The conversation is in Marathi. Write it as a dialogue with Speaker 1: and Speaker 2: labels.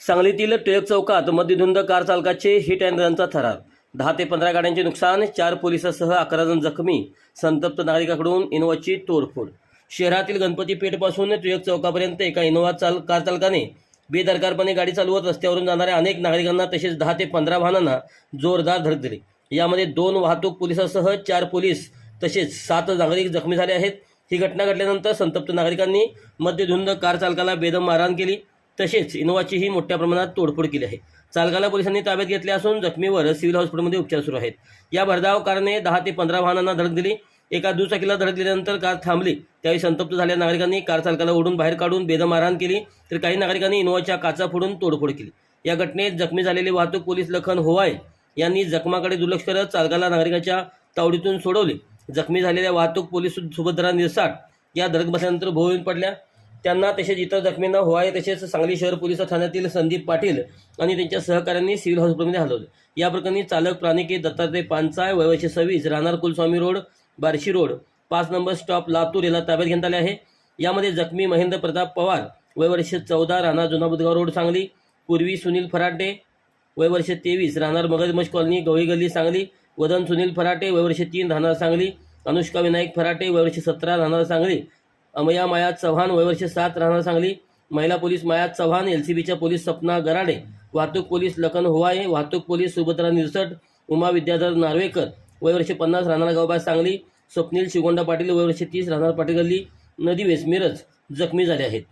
Speaker 1: सांगलीतील टिळक चौकात मध्यधुंद कार चालकाचे हिट अँड रनचा थरार. दहा ते पंधरा गाड्यांचे नुकसान चार पोलिसासह अकरा जण जखमी संतप्त नागरिकाकडून इनोवाची तोडफोड. शहरातील गणपती पेठपासून टिळक चौकापर्यंत एका इनोवा चाल कार चालकाने बेदरकारपणे गाडी चालवत रस्त्यावरून जाणाऱ्या अनेक नागरिकांना तसेच दहा ते पंधरा वाहनांना जोरदार धडक दिली. यामध्ये दोन वाहतूक पोलिसासह चार पोलीस तसेच सात नागरिक जखमी झाले आहेत. ही घटना घडल्यानंतर संतप्त नागरिकांनी मध्यधुंद कार चालकाला बेदम मारहाण केली. तसेच इनोवाचीही मोठ्या प्रमाणात तोडफोड केली आहे. चालकाला पोलिसांनी ताब्यात घेतले असून जखमीवर सिव्हिल हॉस्पिटलमध्ये उपचार सुरू आहेत. या भरधाव कारने दहा ते पंधरा वाहनांना धडक दिली. एका दुचाकीला धडक दिल्यानंतर कार थांबली. त्यावेळी संतप्त झालेल्या नागरिकांनी कार चालकाला ओढून बाहेर काढून बेदम मारहाण केली. तर काही नागरिकांनी इनोवाच्या काचा फोडून तोडफोड केली. या घटनेत जखमी झालेले वाहतूक पोलीस लखन होवाय यांनी जखमाकडे दुर्लक्ष करत चालकाला नागरिकाच्या तावडीतून सोडवले. जखमी झालेल्या वाहतूक पोलीस सुभद्रा निरसाट या धडक बसल्यानंतर भोवून पडल्या. त्यांना तसेच इतर जखमींना होवाय तसेच सांगली शहर पोलीस ठाण्यातील संदीप पाटील आणि त्यांच्या सहकाऱ्यांनी सिव्हिल हॉस्पिटलमध्ये हलवले. या प्रकरणी चालक प्राणिके दत्तात्रय पांचाळ वयवर्षे सव्वीस राहणार कुलस्वामी रोड बार्शी रोड पाच नंबर स्टॉप लातूर याला ताब्यात घेण्यात आले आहे. यामध्ये जखमी महेंद्र प्रताप पवार वयवर्ष चौदा राहणार जुना बुधगाव रोड सांगली. पूर्वी सुनील फराटे वयवर्ष तेवीस राहणार मगजमश कॉलनी गवळी गल्ली सांगली. वदन सुनील फराटे वयवर्षी तीन राहणार सांगली. अनुष्का विनायक फराटे वयवर्षी सतरा राहणार सांगली. अमया माया चव्हाण वयवर्ष सात राहणार सांगली. महिला police Maya Chavan L C बीच्या पोलीस सपना गराडे. वाहतूक पोलीस लखन होवाये वाहतूक पोलीस सुभद्रा निरसट उमा विद्याधर नार्वेकर. वयवर्ष पन्नास राहणार गावबा सांगली. स्वप्नील शिवगोंडा पाटील वयवर्षी तीस राहणार पाटील गल्ली. नदी वेस मिरज जखमी झाले आहेत.